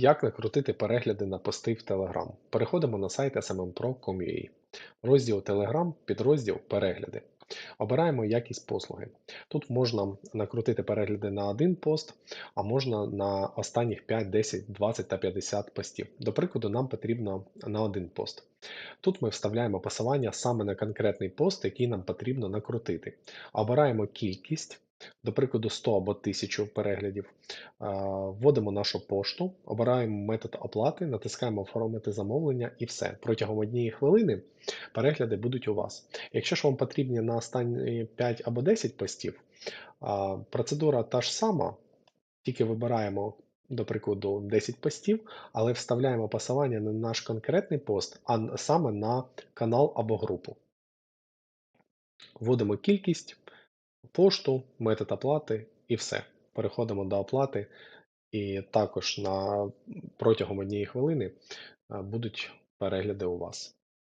Як накрутити перегляди на пости в Telegram? Переходимо на сайт smm.pro.com.ua. Розділ Telegram, підрозділ Перегляди. Обираємо якість послуги. Тут можна накрутити перегляди на один пост, а можна на останніх 5, 10, 20 та 50 постів. До прикладу, нам потрібно на один пост. Тут ми вставляємо посилання саме на конкретний пост, який нам потрібно накрутити. Обираємо кількість, до прикладу, 100 або 1000 переглядів. Вводимо нашу пошту, обираємо метод оплати, натискаємо Оформити замовлення і все. Протягом однієї хвилини перегляди будуть у вас. Якщо ж вам потрібні на останні 5 або 10 постів, процедура та ж сама, тільки вибираємо, до прикладу, 10 постів, але вставляємо посилання на наш конкретний пост, а саме на канал або групу. Вводимо кількість, пошту, метод оплати і все. Переходимо до оплати, і також на протягом однієї хвилини будуть перегляди у вас.